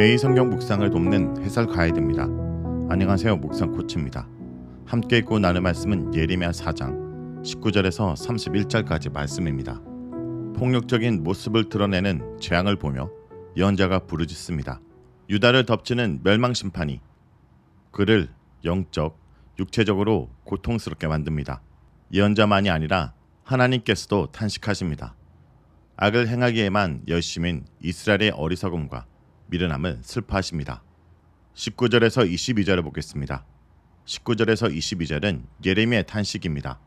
매일 성경 묵상을 돕는 해설 가이드입니다. 안녕하세요. 묵상 코치입니다. 함께 읽고 나눌 말씀은 예레미야 4장 19절에서 31절까지 말씀입니다. 폭력적인 모습을 드러내는 재앙을 보며 예언자가 부르짖습니다. 유다를 덮치는 멸망 심판이 그를 영적, 육체적으로 고통스럽게 만듭니다. 예언자만이 아니라 하나님께서도 탄식하십니다. 악을 행하기에만 열심인 이스라엘의 어리석음과 미련함을 슬퍼하십니다. 19절에서 22절을 보겠습니다. 19절에서 22절은 예레미야의 탄식입니다.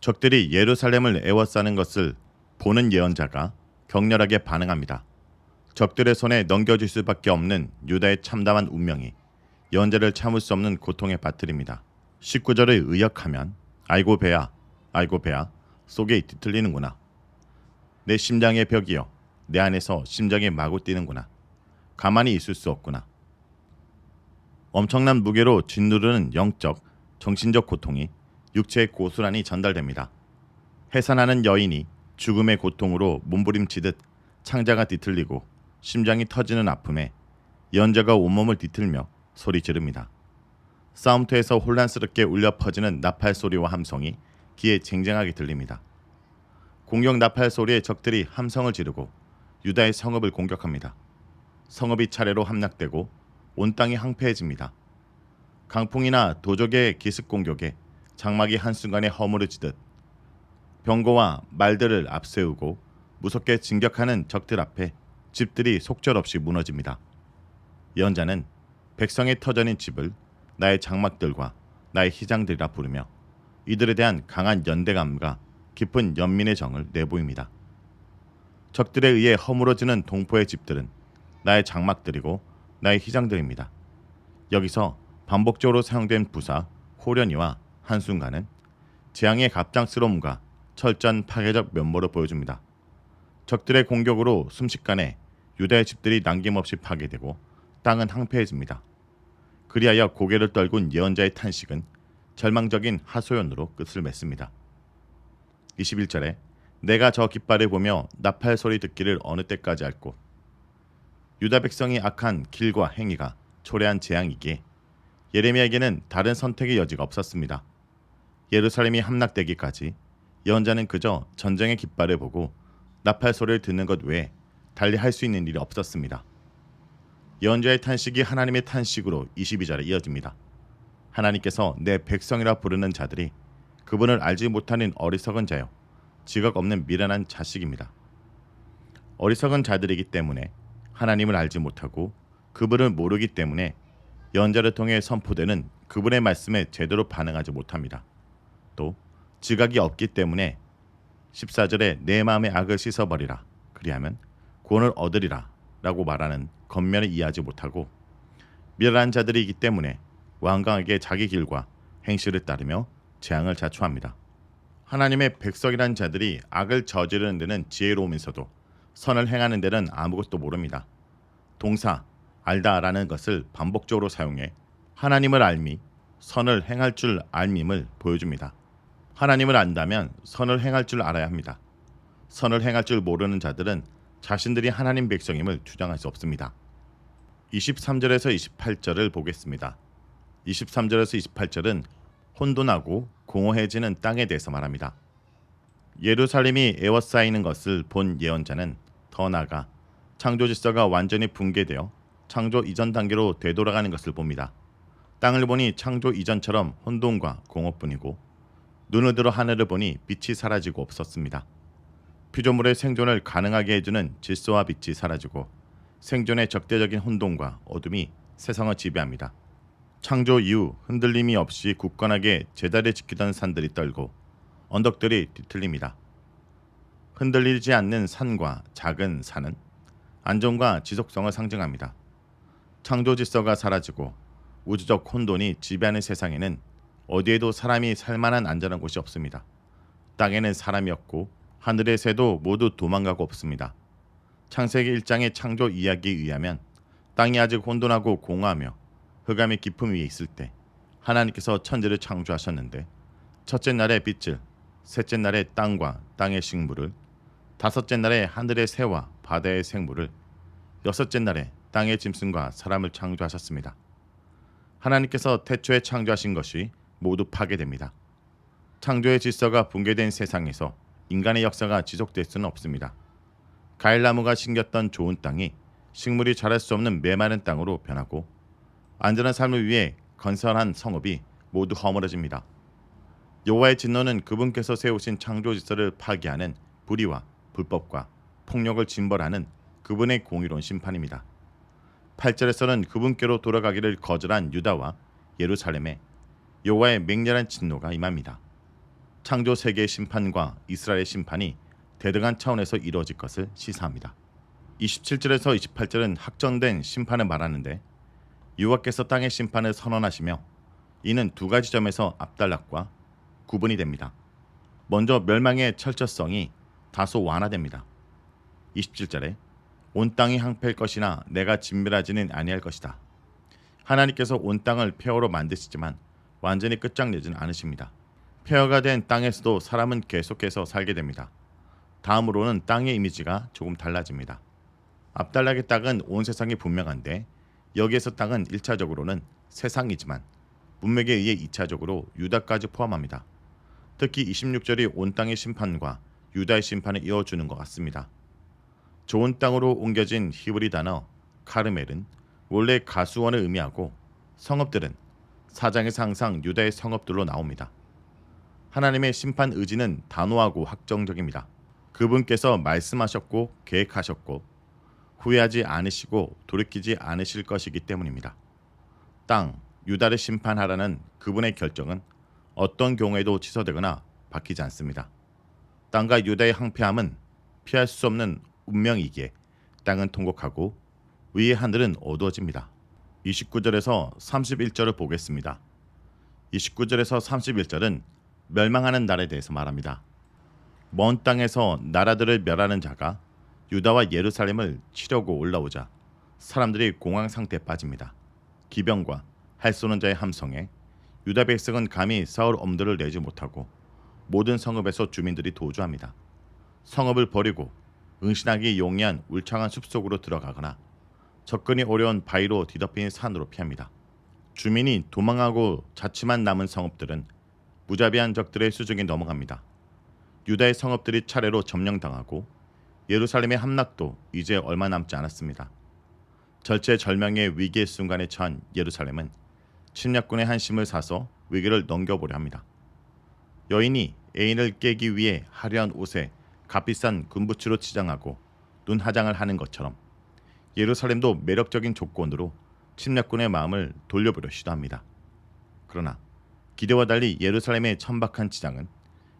적들이 예루살렘을 애워싸는 것을 보는 예언자가 격렬하게 반응합니다. 적들의 손에 넘겨질 수밖에 없는 유다의 참담한 운명이 예언자를 참을 수 없는 고통에 빠뜨립니다. 19절을 의역하면 아이고 배야 아이고 배야 속에 뒤틀리는구나. 내 심장의 벽이여 내 안에서 심장이 마구 뛰는구나. 가만히 있을 수 없구나. 엄청난 무게로 짓누르는 영적, 정신적 고통이 육체의 고스란히 전달됩니다. 해산하는 여인이 죽음의 고통으로 몸부림치듯 창자가 뒤틀리고 심장이 터지는 아픔에 연자가 온몸을 뒤틀며 소리 지릅니다. 싸움터에서 혼란스럽게 울려 퍼지는 나팔 소리와 함성이 귀에 쟁쟁하게 들립니다. 공격 나팔 소리에 적들이 함성을 지르고 유다의 성읍을 공격합니다. 성읍이 차례로 함락되고 온 땅이 황폐해집니다. 강풍이나 도적의 기습 공격에 장막이 한순간에 허물어지듯 병거와 말들을 앞세우고 무섭게 진격하는 적들 앞에 집들이 속절없이 무너집니다. 예언자는 백성의 터전인 집을 나의 장막들과 나의 희장들이라 부르며 이들에 대한 강한 연대감과 깊은 연민의 정을 내보입니다. 적들에 의해 허물어지는 동포의 집들은 나의 장막들이고 나의 희장들입니다. 여기서 반복적으로 사용된 부사 호련이와 한순간은 재앙의 갑작스러움과 철저한 파괴적 면모를 보여줍니다. 적들의 공격으로 순식간에 유다의 집들이 남김없이 파괴되고 땅은 황폐해집니다. 그리하여 고개를 떨군 예언자의 탄식은 절망적인 하소연으로 끝을 맺습니다. 21절에 내가 저 깃발을 보며 나팔 소리 듣기를 어느 때까지 할꼬 유다 백성이 악한 길과 행위가 초래한 재앙이기에 예레미야에게는 다른 선택의 여지가 없었습니다. 예루살렘이 함락되기까지 예언자는 그저 전쟁의 깃발을 보고 나팔 소리를 듣는 것 외에 달리 할 수 있는 일이 없었습니다. 예언자의 탄식이 하나님의 탄식으로 22절에 이어집니다. 하나님께서 내 백성이라 부르는 자들이 그분을 알지 못하는 어리석은 자요 지각 없는 미련한 자식입니다. 어리석은 자들이기 때문에 하나님을 알지 못하고 그분을 모르기 때문에 연자를 통해 선포되는 그분의 말씀에 제대로 반응하지 못합니다. 또 지각이 없기 때문에 14절에 내 마음의 악을 씻어버리라 그리하면 구원을 얻으리라 라고 말하는 겉면을 이해하지 못하고 미련한 자들이기 때문에 완강하게 자기 길과 행실을 따르며 재앙을 자초합니다. 하나님의 백성이란 자들이 악을 저지르는 데는 지혜로우면서도 선을 행하는 데는 아무것도 모릅니다. 동사 알다라는 것을 반복적으로 사용해 하나님을 알미 선을 행할 줄 알밈을 보여줍니다. 하나님을 안다면 선을 행할 줄 알아야 합니다. 선을 행할 줄 모르는 자들은 자신들이 하나님 백성임을 주장할 수 없습니다. 23절에서 28절을 보겠습니다. 23절에서 28절은 혼돈하고 공허해지는 땅에 대해서 말합니다. 예루살렘이 에워싸이는 것을 본 예언자는 더 나아가 창조 질서가 완전히 붕괴되어 창조 이전 단계로 되돌아가는 것을 봅니다. 땅을 보니 창조 이전처럼 혼돈과 공허뿐이고 눈을 들어 하늘을 보니 빛이 사라지고 없었습니다. 피조물의 생존을 가능하게 해주는 질서와 빛이 사라지고 생존의 적대적인 혼돈과 어둠이 세상을 지배합니다. 창조 이후 흔들림이 없이 굳건하게 제자리에 지키던 산들이 떨고 언덕들이 뒤틀립니다. 흔들리지 않는 산과 작은 산은 안정과 지속성을 상징합니다. 창조 질서가 사라지고 우주적 혼돈이 지배하는 세상에는 어디에도 사람이 살만한 안전한 곳이 없습니다. 땅에는 사람이 없고 하늘의 새도 모두 도망가고 없습니다. 창세기 1장의 창조 이야기에 의하면 땅이 아직 혼돈하고 공허하며 흑암의 깊음 위에 있을 때 하나님께서 천지를 창조하셨는데 첫째 날에 빛을, 셋째 날에 땅과 땅의 식물을, 다섯째 날에 하늘의 새와 바다의 생물을, 여섯째 날에 땅의 짐승과 사람을 창조하셨습니다. 하나님께서 태초에 창조하신 것이 모두 파괴됩니다. 창조의 질서가 붕괴된 세상에서 인간의 역사가 지속될 수는 없습니다. 가일나무가 심겼던 좋은 땅이 식물이 자랄 수 없는 메마른 땅으로 변하고 안전한 삶을 위해 건설한 성읍이 모두 허물어집니다. 여호와의 진노는 그분께서 세우신 창조 질서를 파괴하는 불의와 불법과 폭력을 징벌하는 그분의 공의로운 심판입니다. 8절에서는 그분께로 돌아가기를 거절한 유다와 예루살렘에 여호와의 맹렬한 진노가 임합니다. 창조 세계의 심판과 이스라엘의 심판이 대등한 차원에서 이루어질 것을 시사합니다. 27절에서 28절은 확정된 심판을 말하는데 여호와께서 땅의 심판을 선언하시며 이는 두 가지 점에서 앞달락과 구분이 됩니다. 먼저 멸망의 철저성이 다소 완화됩니다. 27절에 온 땅이 항폐할 것이나 내가 진멸하지는 아니할 것이다. 하나님께서 온 땅을 폐허로 만드시지만 완전히 끝장내지는 않으십니다. 폐허가 된 땅에서도 사람은 계속해서 살게 됩니다. 다음으로는 땅의 이미지가 조금 달라집니다. 앞달락의 땅은 온 세상이 분명한데 여기에서 땅은 1차적으로는 세상이지만 문맥에 의해 2차적으로 유다까지 포함합니다. 특히 26절이 온 땅의 심판과 유다의 심판을 이어주는 것 같습니다. 좋은 땅으로 옮겨진 히브리 단어 카르멜은 원래 가수원을 의미하고 성읍들은 사장에서 항상 유다의 성읍들로 나옵니다. 하나님의 심판 의지는 단호하고 확정적입니다. 그분께서 말씀하셨고 계획하셨고 후회하지 않으시고 돌이키지 않으실 것이기 때문입니다. 땅 유다를 심판하라는 그분의 결정은 어떤 경우에도 취소되거나 바뀌지 않습니다. 땅과 유다의 항폐함은 피할 수 없는 운명이기에 땅은 통곡하고 위의 하늘은 어두워집니다. 29절에서 31절을 보겠습니다. 29절에서 31절은 멸망하는 날에 대해서 말합니다. 먼 땅에서 나라들을 멸하는 자가 유다와 예루살렘을 치려고 올라오자 사람들이 공황 상태에 빠집니다. 기병과 할 쏘는 자의 함성에 유다 백성은 감히 싸울 엄두를 내지 못하고 모든 성읍에서 주민들이 도주합니다. 성읍을 버리고 응신하기 용이한 울창한 숲속으로 들어가거나 접근이 어려운 바위로 뒤덮인 산으로 피합니다. 주민이 도망하고 자취만 남은 성읍들은 무자비한 적들의 수중에 넘어갑니다. 유다의 성읍들이 차례로 점령당하고 예루살렘의 함락도 이제 얼마 남지 않았습니다. 절체절명의 위기의 순간에 처한 예루살렘은 침략군의 한심을 사서 위기를 넘겨보려 합니다. 여인이 애인을 깨기 위해 화려한 옷에 값비싼 군부추로 치장하고 눈 화장을 하는 것처럼 예루살렘도 매력적인 조건으로 침략군의 마음을 돌려보려 시도합니다. 그러나 기대와 달리 예루살렘의 천박한 치장은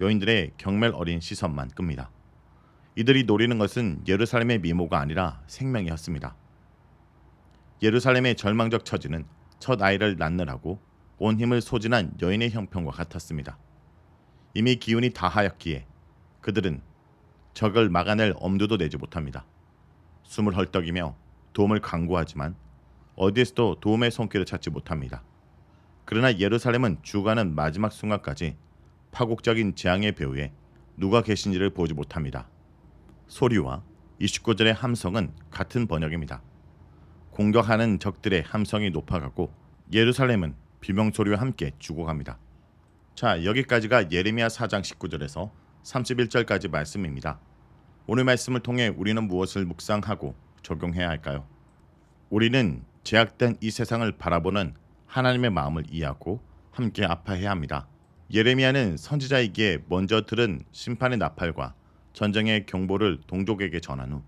여인들의 경멸 어린 시선만 끕니다. 이들이 노리는 것은 예루살렘의 미모가 아니라 생명이었습니다. 예루살렘의 절망적 처지는 첫 아이를 낳느라고 온 힘을 소진한 여인의 형편과 같았습니다. 이미 기운이 다하였기에 그들은 적을 막아낼 엄두도 내지 못합니다. 숨을 헐떡이며 도움을 강구하지만 어디에서도 도움의 손길을 찾지 못합니다. 그러나 예루살렘은 주가는 마지막 순간까지 파국적인 재앙의 배후에 누가 계신지를 보지 못합니다. 소리와 29절의 함성은 같은 번역입니다. 공격하는 적들의 함성이 높아가고 예루살렘은 비명 소리와 함께 죽어갑니다. 자, 여기까지가 예레미야 4장 19절에서 31절까지 말씀입니다. 오늘 말씀을 통해 우리는 무엇을 묵상하고 적용해야 할까요? 우리는 제약된 이 세상을 바라보는 하나님의 마음을 이해하고 함께 아파해야 합니다. 예레미야는 선지자이기에 먼저 들은 심판의 나팔과 전쟁의 경보를 동족에게 전한 후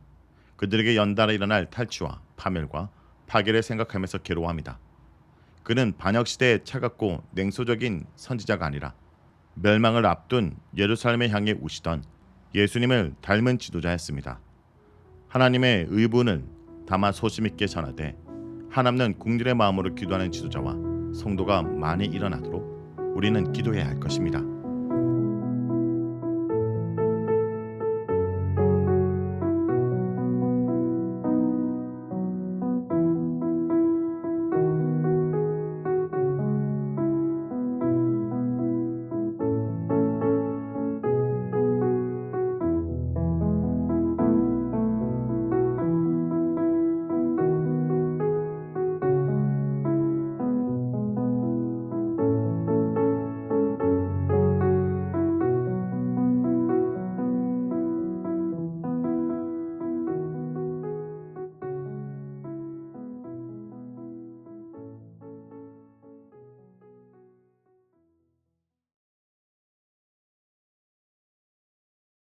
그들에게 연달아 일어날 탈취와 파멸과 파괴를 생각하면서 괴로워합니다. 그는 반역 시대의 차갑고 냉소적인 선지자가 아니라 멸망을 앞둔 예루살렘에 향해 우시던 예수님을 닮은 지도자였습니다. 하나님의 의분을 담아 소심 있게 전하되 하나님은 국률의 마음으로 기도하는 지도자와 성도가 많이 일어나도록 우리는 기도해야 할 것입니다.